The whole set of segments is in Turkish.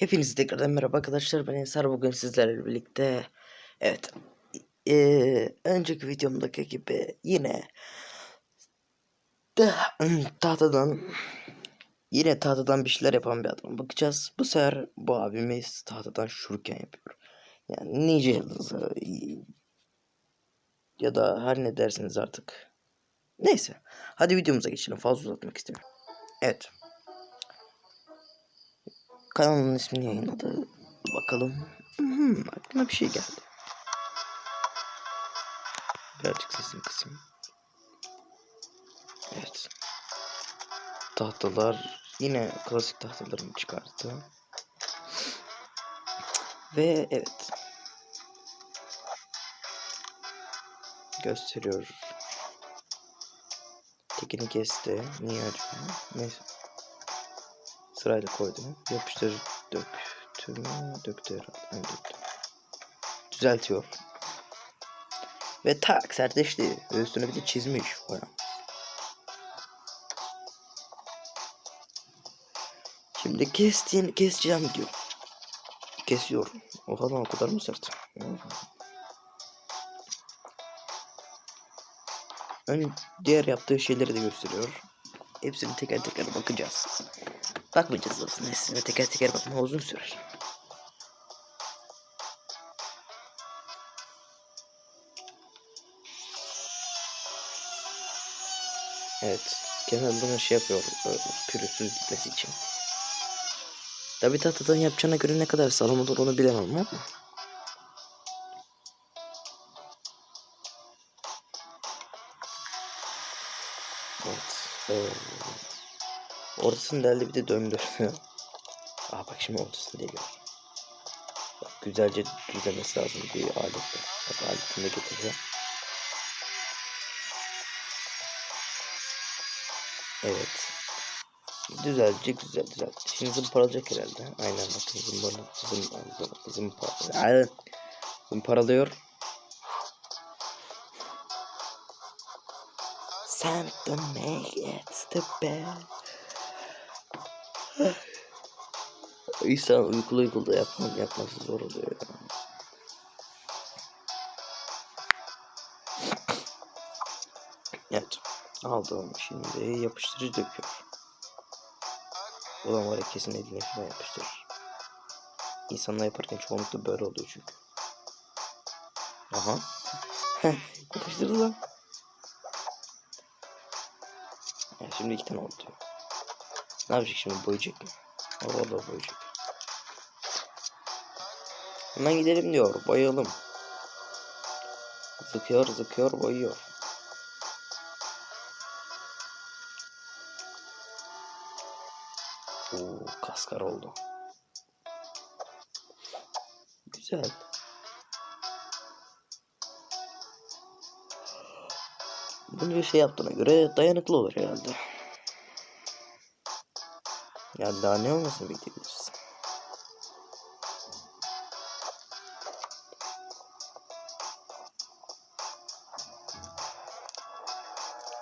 Hepinize tekrardan merhaba arkadaşlar. Ben Ensar. Bugün sizlerle birlikte evet eee, önceki videomdaki gibi yine de, tahtadan yine tahtadan bir şeyler yapan bir adama bakacağız. Bu sefer bu abimiz tahtadan şurken yapıyor. Yani nice yıldızı ya da her ne dersiniz artık. Neyse. Hadi videomuza geçelim. Fazla uzatmak istemiyorum. Evet. Kanalın ismini yayınladı. Bakalım. Hmm, aklıma bir şey geldi. Birazcık sesini kısayım. Evet. Tahtalar yine klasik tahtalarımı çıkarttı. Ve evet. Gösteriyor. Tekini kesti. Niye acaba? Neyse. Sırayla koydum. Yapıştır döktü mü? Döktü herhalde. Yani döktü. Düzeltiyor. Ve tak sertleşti. Üstüne bir de çizmiş. Baya. Şimdi kestiğin keseceğim diyor. Kesiyor. Oha lan o kadar mı sert? Ön diğer yaptığı şeyleri de gösteriyor. Hepsini teker teker bakacağız. Bakmayacağız aslında hepsine teker teker bakma uzun sürer. Evet. Kenarlarını şey yapıyor. e, Pürüzsüz gitmesi için. Tabi tahtadan yapacağına göre ne kadar sağlam olur onu bilemem ama. Evet. Ee, ortasını deldi bir de döndü. Aa bak şimdi ortasını deliyor. Bak güzelce düzlemesi lazım bir aletle. Bak aletini de getireceğim. Evet. Düzeltecek güzel düzeltti. Şimdi zımparalayacak herhalde. Aynen bakın zımpara zımpara zımpara zımparalıyor. Santa make it the best. İnsan uykulu uykulu yapmak yapması zor oluyor ya. Evet. Aldım şimdi yapıştırıcı döküyor. Ulan var ya kesin eline falan yapıştırır. İnsanlar yaparken çoğunlukla böyle oluyor çünkü. Aha. Yapıştırdı lan. Ya şimdi iki tane oldu. Ne yapacak şimdi boyayacak mı? O vallahi boyayacak. Hemen gidelim diyor. Boyayalım. Zıkıyor zıkıyor boyuyor. Oo, kaskar oldu. Güzel. Bunu bir şey yaptığına göre dayanıklı olur herhalde. Ya daha ne olmasını bekleyebiliriz.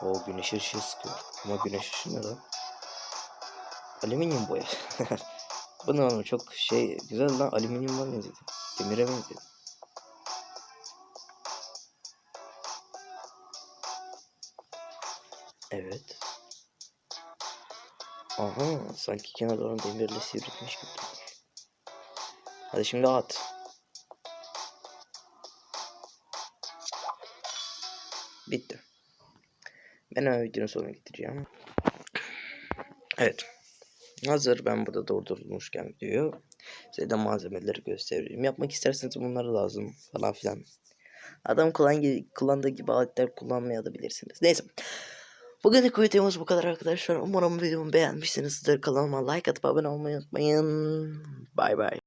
O güneş ışığı sıkıyor. Ama güneş ışığı ne lan? Alüminyum boya. Bu ne çok şey güzel lan alüminyum var benzedi. Demire benzedi. Evet. Aha sanki kenarlarını demirle sivrilmiş gibi. Hadi şimdi at. Bitti. Ben hemen videonun sonuna getireceğim. Evet. Hazır ben burada durdurmuşken videoyu size de malzemeleri göstereyim. Yapmak isterseniz bunları lazım falan filan. Adam kullan kullandığı gibi aletler kullanmaya da bilirsiniz. Neyse. Bugünkü videomuz bu kadar arkadaşlar. Umarım videomu beğenmişsinizdir. Kanalıma like atıp abone olmayı unutmayın. Bay bay.